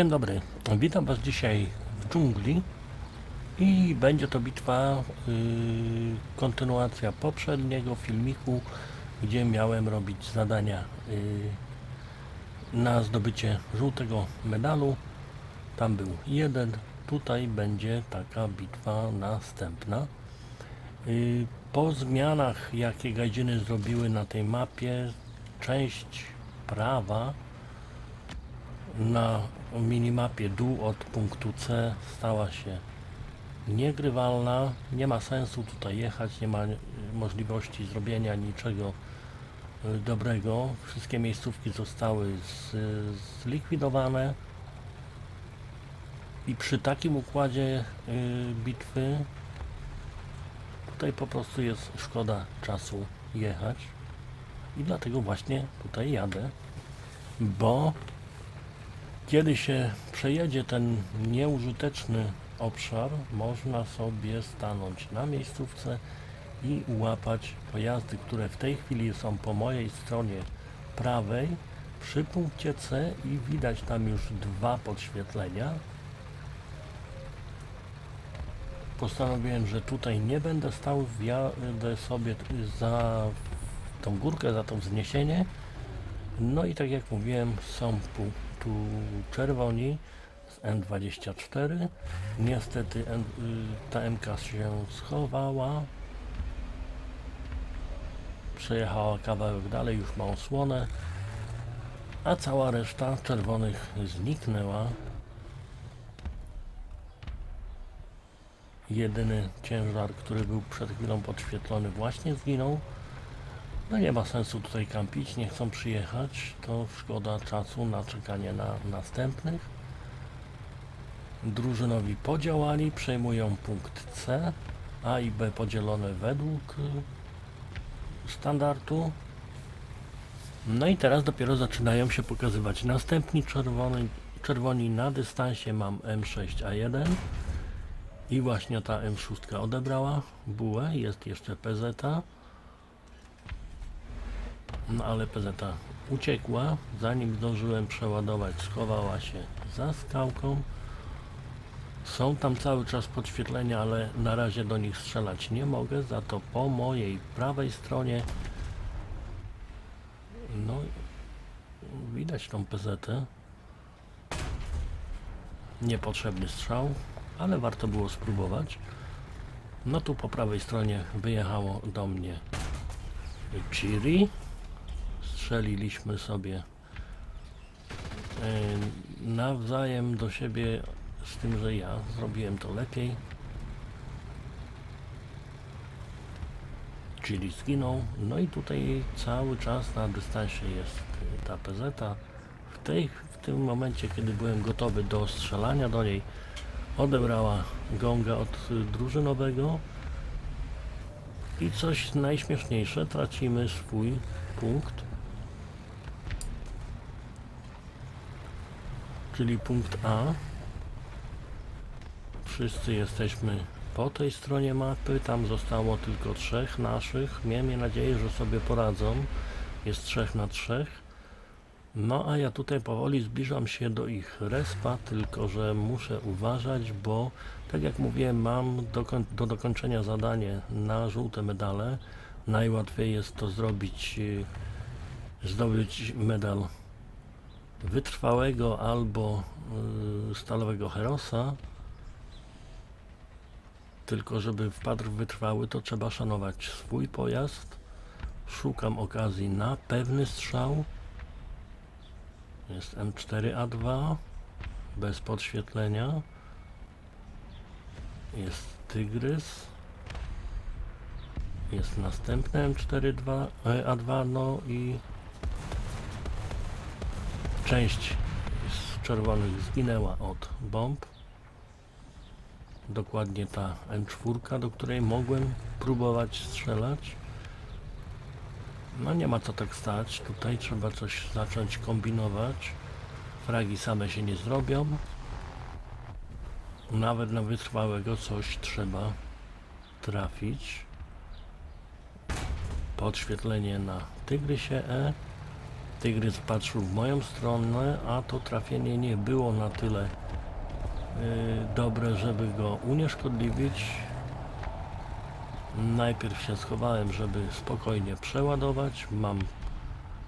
Dzień dobry, witam Was dzisiaj w dżungli i będzie to bitwa, yy, kontynuacja poprzedniego filmiku, gdzie miałem robić zadania yy, na zdobycie żółtego medalu. Tam był jeden, tutaj będzie taka bitwa następna. Yy, Po zmianach, jakie gajdziny zrobiły na tej mapie, część prawa na minimapie dół od punktu C stała się niegrywalna. Nie ma sensu tutaj jechać, nie ma y, możliwości zrobienia niczego y, dobrego. Wszystkie miejscówki zostały z, zlikwidowane. I przy takim układzie y, bitwy tutaj po prostu jest szkoda czasu jechać. I dlatego właśnie tutaj jadę, bo kiedy się przejedzie ten nieużyteczny obszar, można sobie stanąć na miejscówce i łapać pojazdy, które w tej chwili są po mojej stronie prawej przy punkcie C i widać tam już dwa podświetlenia. Postanowiłem, że tutaj nie będę stał, wjadę sobie za tą górkę, za to wzniesienie. No i tak jak mówiłem, są tu, tu czerwoni z N24. Niestety N, y, ta MK się schowała. Przejechała kawałek dalej, już ma osłonę. A cała reszta czerwonych zniknęła. Jedyny ciężar, który był przed chwilą podświetlony właśnie zginął. No nie ma sensu tutaj kampić, nie chcą przyjechać, to szkoda czasu na czekanie na następnych. Drużynowi podziałali, przejmują punkt C, A i B podzielone według standardu. No i teraz dopiero zaczynają się pokazywać następni czerwony, czerwoni na dystansie mam M6A1 i właśnie ta M6 odebrała bułę, jest jeszcze PZ. No ale PZ uciekła, zanim zdążyłem przeładować, schowała się za skałką. Są tam cały czas podświetlenia, ale na razie do nich strzelać nie mogę, za to po mojej prawej stronie no widać tą PZ. Niepotrzebny strzał, ale warto było spróbować. No tu po prawej stronie wyjechało do mnie Chiri strzeliliśmy sobie e, nawzajem do siebie, z tym, że ja zrobiłem to lepiej. Czyli zginął. No i tutaj cały czas na dystansie jest ta PZ. W, tej, w tym momencie, kiedy byłem gotowy do strzelania do niej, odebrała gonga od drużynowego. I coś najśmieszniejsze, tracimy swój punkt. Czyli punkt A. Wszyscy jesteśmy po tej stronie mapy. Tam zostało tylko trzech naszych. Miejmy nadzieję, że sobie poradzą. Jest trzech na trzech. No a ja tutaj powoli zbliżam się do ich respa, tylko że muszę uważać, bo tak jak mówiłem, mam do, do dokończenia zadanie na żółte medale. Najłatwiej jest to zrobić, zdobyć medal wytrwałego albo y, stalowego herosa. Tylko żeby wpadł w wytrwały, to trzeba szanować swój pojazd. Szukam okazji na pewny strzał. Jest M4A2 bez podświetlenia. Jest Tygrys. Jest następny M4A2, no i Część z czerwonych zginęła od bomb. Dokładnie ta M4, do której mogłem próbować strzelać. No nie ma co tak stać. Tutaj trzeba coś zacząć kombinować. Fragi same się nie zrobią. Nawet na wytrwałego coś trzeba trafić. Podświetlenie na Tygrysie E. Tygrys patrzył w moją stronę, a to trafienie nie było na tyle y, dobre, żeby go unieszkodliwić. Najpierw się schowałem, żeby spokojnie przeładować. Mam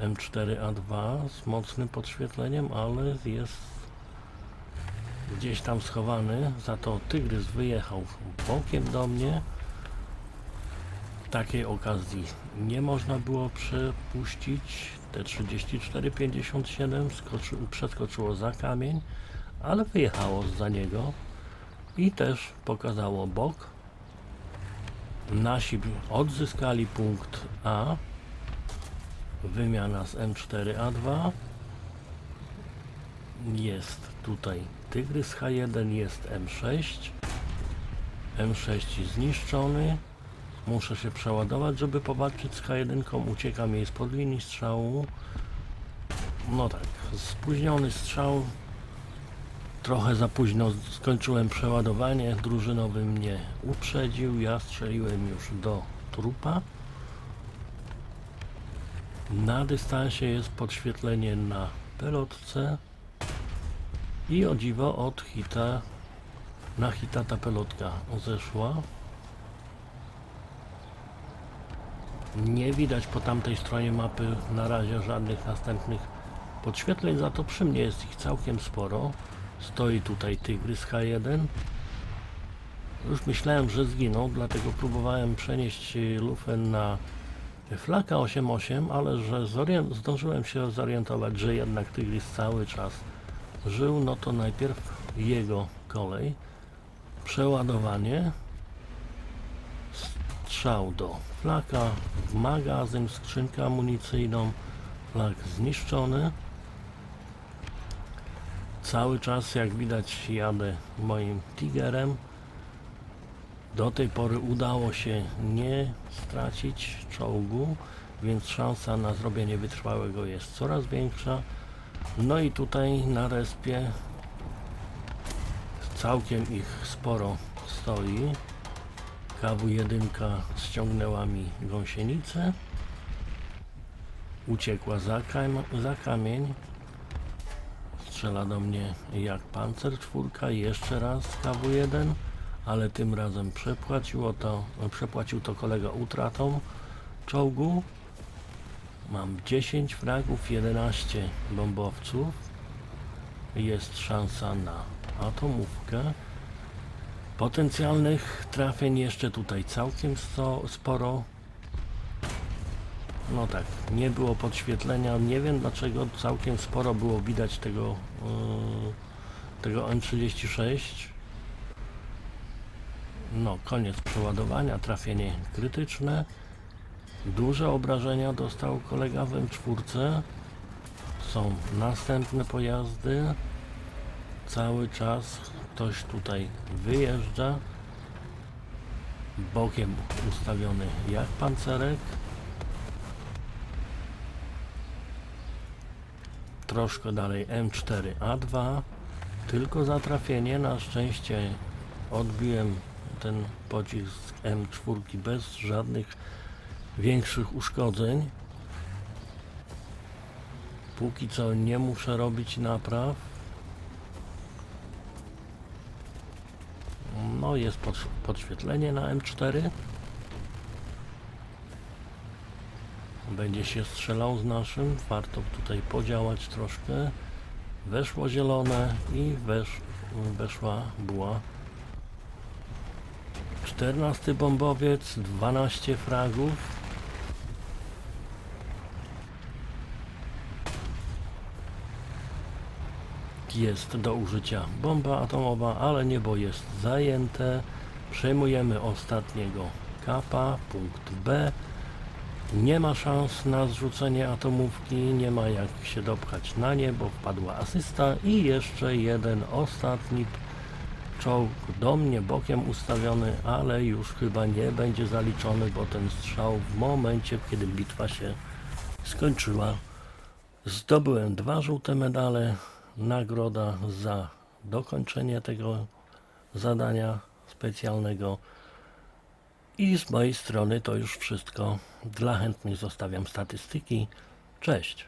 M4A2 z mocnym podświetleniem, ale jest gdzieś tam schowany. Za to tygrys wyjechał bokiem do mnie. Takiej okazji nie można było przepuścić. Te 34,57 skoczy, przeskoczyło za kamień, ale wyjechało za niego i też pokazało bok. Nasi odzyskali punkt A. Wymiana z M4A2. Jest tutaj Tygrys H1, jest M6. M6 zniszczony. Muszę się przeładować, żeby powalczyć z H1. Ucieka mi spod linii strzału. No tak, spóźniony strzał. Trochę za późno skończyłem przeładowanie. Drużynowy mnie uprzedził. Ja strzeliłem już do trupa. Na dystansie jest podświetlenie na pelotce. I o dziwo od hita na hita ta pelotka zeszła. Nie widać po tamtej stronie mapy na razie żadnych następnych podświetleń, za to przy mnie jest ich całkiem sporo. Stoi tutaj Tygrys H1. Już myślałem, że zginął, dlatego próbowałem przenieść lufę na flaka 8.8, ale że zdążyłem się zorientować, że jednak Tygrys cały czas żył, no to najpierw jego kolej. Przeładowanie. Strzał do flaka, magazyn, skrzynkę amunicyjną, flak zniszczony. Cały czas, jak widać, jadę moim Tigerem. Do tej pory udało się nie stracić czołgu, więc szansa na zrobienie wytrwałego jest coraz większa. No i tutaj na respie całkiem ich sporo stoi. KW1 ściągnęła mi gąsienicę. Uciekła za, kam za kamień. Strzela do mnie jak pancer czwórka. Jeszcze raz KW1, ale tym razem przepłaciło to, przepłacił to kolega utratą czołgu. Mam 10 fragów, 11 bombowców. Jest szansa na atomówkę. Potencjalnych trafień jeszcze tutaj całkiem sporo. No tak, nie było podświetlenia. Nie wiem dlaczego całkiem sporo było widać tego, yy, tego M36. No, koniec przeładowania, trafienie krytyczne. Duże obrażenia dostał kolega w M4. Są następne pojazdy. Cały czas ktoś tutaj wyjeżdża. Bokiem ustawiony jak pancerek. Troszkę dalej M4A2. Tylko za trafienie. Na szczęście odbiłem ten pocisk M4 bez żadnych większych uszkodzeń. Póki co nie muszę robić napraw. No jest pod, podświetlenie na M4. Będzie się strzelał z naszym. Warto tutaj podziałać troszkę. Weszło zielone i wesz, weszła była 14 bombowiec, 12 fragów. Jest do użycia bomba atomowa, ale niebo jest zajęte. Przejmujemy ostatniego kapa, punkt B. Nie ma szans na zrzucenie atomówki, nie ma jak się dopchać na nie, bo wpadła asysta i jeszcze jeden ostatni czołg do mnie bokiem ustawiony, ale już chyba nie będzie zaliczony, bo ten strzał w momencie, kiedy bitwa się skończyła. Zdobyłem dwa żółte medale, nagroda za dokończenie tego zadania specjalnego. I z mojej strony to już wszystko. Dla chętnych zostawiam statystyki. Cześć.